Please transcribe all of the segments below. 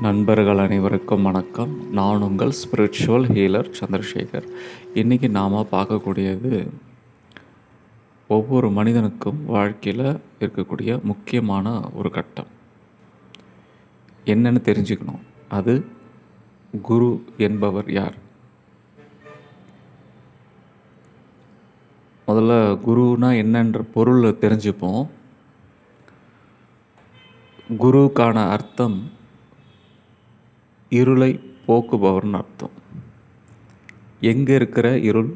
நண்பர்கள் அனைவருக்கும் வணக்கம். நான் உங்கள் ஸ்பிரிச்சுவல் ஹீலர் சந்திரசேகர். இன்றைக்கி நாம் பார்க்கக்கூடியது ஒவ்வொரு மனிதனுக்கும் வாழ்க்கையில் இருக்கக்கூடிய முக்கியமான ஒரு கட்டம். என்னன்னு தெரிஞ்சுக்கணும். அது குரு என்பவர் யார்? முதல்ல குருனா என்னன்ற பொருள் தெரிஞ்சுப்போம். குருக்கான அர்த்தம் இருளை போக்குபவர்னு அர்த்தம். எங்கே இருக்கிற இருள்?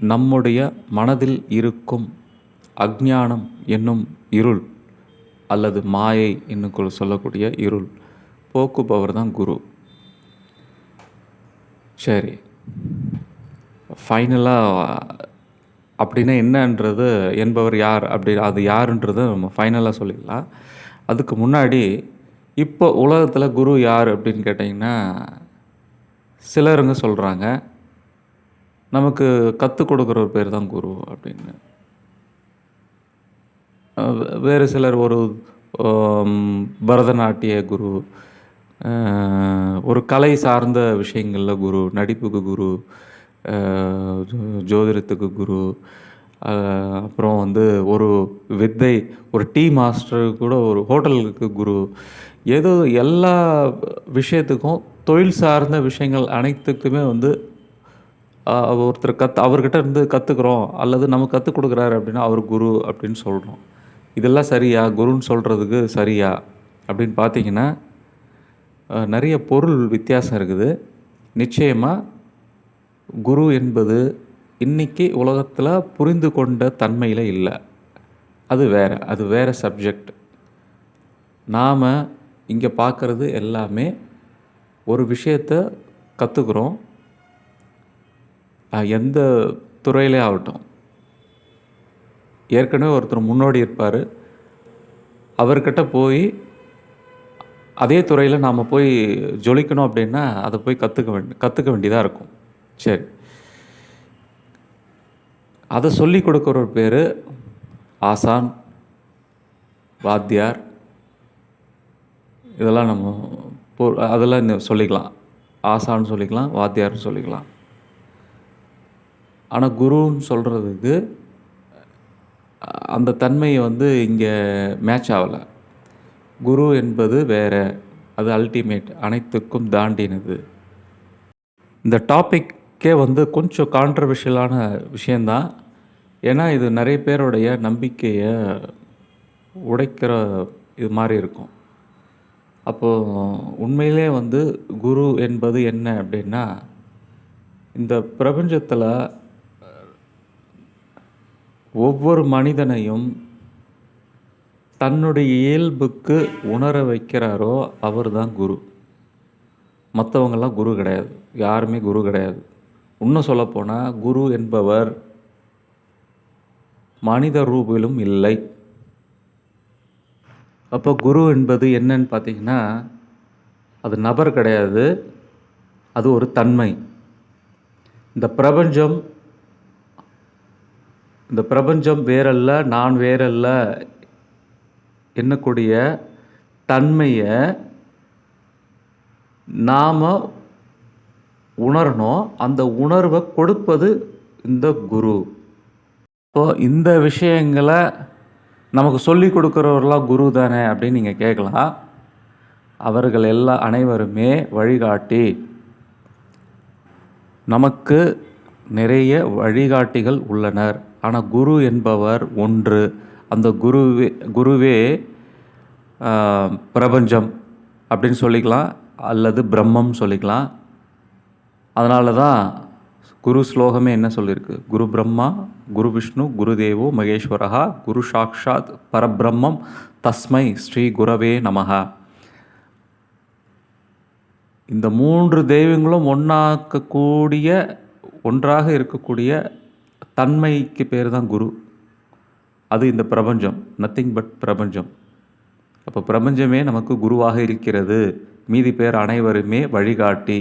நம்முடைய மனதில் இருக்கும் அஜ்ஞானம் என்னும் இருள் அல்லது மாயை என்னுக்குள் சொல்லக்கூடிய இருள் போக்குபவர் தான் குரு. சரி. ஃபைனலாக அப்படின்னா என்னன்றது என்பவர் யார் அப்படி அது யாருன்றதை நம்ம ஃபைனலாக சொல்லிடலாம். அதுக்கு முன்னாடி இப்போ உலகத்தில் குரு யார் அப்படின்னு கேட்டிங்கன்னா சிலருங்க சொல்கிறாங்க நமக்கு கற்றுக் கொடுக்குற ஒரு பேர் தான் குரு அப்படின்னு வேறு சிலர் ஒரு பரதநாட்டிய குரு ஒரு கலை சார்ந்த விஷயங்களில் குரு நடிப்புக்கு குரு ஜோதிடத்துக்கு குரு அப்புறம் வந்து ஒரு வித்தை ஒரு டீ மாஸ்டர் கூட ஒரு ஹோட்டலுக்கு குரு. ஏதோ எல்லா விஷயத்துக்கும் தொழில் சார்ந்த விஷயங்கள் அனைத்துக்குமே வந்து ஒருத்தர் கத் அவர்கிட்ட இருந்து கற்றுக்குறோம் அல்லது நம்ம கற்றுக் கொடுக்குறாரு அப்படின்னா அவர் குரு அப்படின்னு சொல்கிறோம் இதெல்லாம் சரியா? குருன்னு சொல்கிறதுக்கு சரியா? அப்படின்னு பார்த்தீங்கன்னா நிறைய பொருள் வித்தியாசம் இருக்குது. நிச்சயமாக குரு என்பது இன்னைக்கு உலகத்தில் புரிந்து கொண்ட தன்மையில் இல்லை. அது வேறு அது வேறு சப்ஜெக்ட் நாம் இங்கே பார்க்குறது எல்லாமே ஒரு விஷயத்தை கற்றுக்குறோம் எந்த துறையிலே ஆகட்டும். ஏற்கனவே ஒருத்தர் முன்னோடி இருப்பார். அவர்கிட்ட போய் அதே துறையில் நாம் போய் ஜொலிக்கணும் அப்படின்னா அதை போய் கற்றுக்க வேண்டி கற்றுக்க வேண்டியதாக இருக்கும். சரி. அதை சொல்லி கொடுக்குற ஒரு பேர் ஆசான் வாத்தியார். இதெல்லாம் நம்ம பொ- அதெல்லாம் சொல்லிக்கலாம். ஆசான்னு சொல்லிக்கலாம் வாத்தியார்னு சொல்லிக்கலாம். ஆனால் குருன்னு சொல்கிறதுக்கு அந்த தன்மையை வந்து இங்கே மேட்ச் ஆகலை. குரு என்பது வேறு அது அல்டிமேட் அனைத்துக்கும் தாண்டினது. இந்த டாப்பிக்கே வந்து கொஞ்சம் கான்ட்ரவர்ஷியலான விஷயந்தான் ஏன்னா இது நிறைய பேருடைய நம்பிக்கையை உடைக்கிற இது மாதிரி இருக்கும். அப்போது உண்மையிலே வந்து குரு என்பது என்ன அப்படின்னா இந்த பிரபஞ்சத்தில் ஒவ்வொரு மனிதனையும் தன்னுடைய இயல்புக்கு உணர வைக்கிறாரோ அவர் தான் குரு. மற்றவங்கெல்லாம் குரு கிடையாது. யாருமே குரு கிடையாது. இன்னும் சொல்லப்போனால் குரு என்பவர் மனித ரூபிலும் இல்லை. அப்போ குரு என்பது என்னன்னு பார்த்தீங்கன்னா அது நபர் கிடையாது. அது ஒரு தன்மை. இந்த பிரபஞ்சம் இந்த பிரபஞ்சம் வேறல்ல நான் வேறல்ல என்னக்கூடிய தன்மையை நாம் உணரணும். அந்த உணர்வை கொடுப்பது இந்த குரு. இப்போது இந்த விஷயங்களை நமக்கு சொல்லி கொடுக்குறவர்களாம் குரு தானே அப்படின்னு நீங்கள் கேட்கலாம். அவர்கள் எல்லா அனைவருமே வழிகாட்டி. நமக்கு நிறைய வழிகாட்டிகள் உள்ளனர். ஆனால் குரு என்பவர் ஒன்று. அந்த குருவே குருவே பிரபஞ்சம் அப்படின்னு சொல்லிக்கலாம். அல்லது பிரம்மம் சொல்லிக்கலாம். அதனால தான் குரு ஸ்லோகமே என்ன சொல்லியிருக்கு குரு பிரம்மா குரு விஷ்ணு குரு தேவோ மகேஸ்வரஹா குரு சாக்ஷாத் பரபிரம்மம் தஸ்மை ஸ்ரீ குரவே நமகா இந்த மூன்று தெய்வங்களும் ஒன்றாக்கக்கூடிய ஒன்றாக இருக்கக்கூடிய தன்மைக்கு பேர் தான் குரு. அது இந்த பிரபஞ்சம் நத்திங் பட் பிரபஞ்சம். அப்போ பிரபஞ்சமே நமக்கு குருவாக இருக்கிறது. மீதி பேர் அனைவருமே வழிகாட்டி.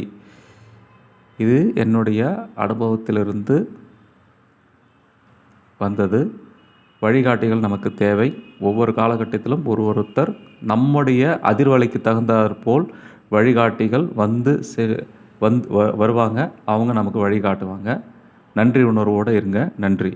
இது என்னுடைய அனுபவத்திலிருந்து வந்தது. வழிகாட்டிகள் நமக்கு தேவை. ஒவ்வொரு காலகட்டத்திலும் ஒரு ஒருத்தர் நம்முடைய அதிர்வலைக்கு தகுந்தாற்போல் வழிகாட்டிகள் வந்து செ வந்து வ வருவாங்க. அவங்க நமக்கு வழிகாட்டுவாங்க. நன்றி உணர்வோடு இருங்க. நன்றி.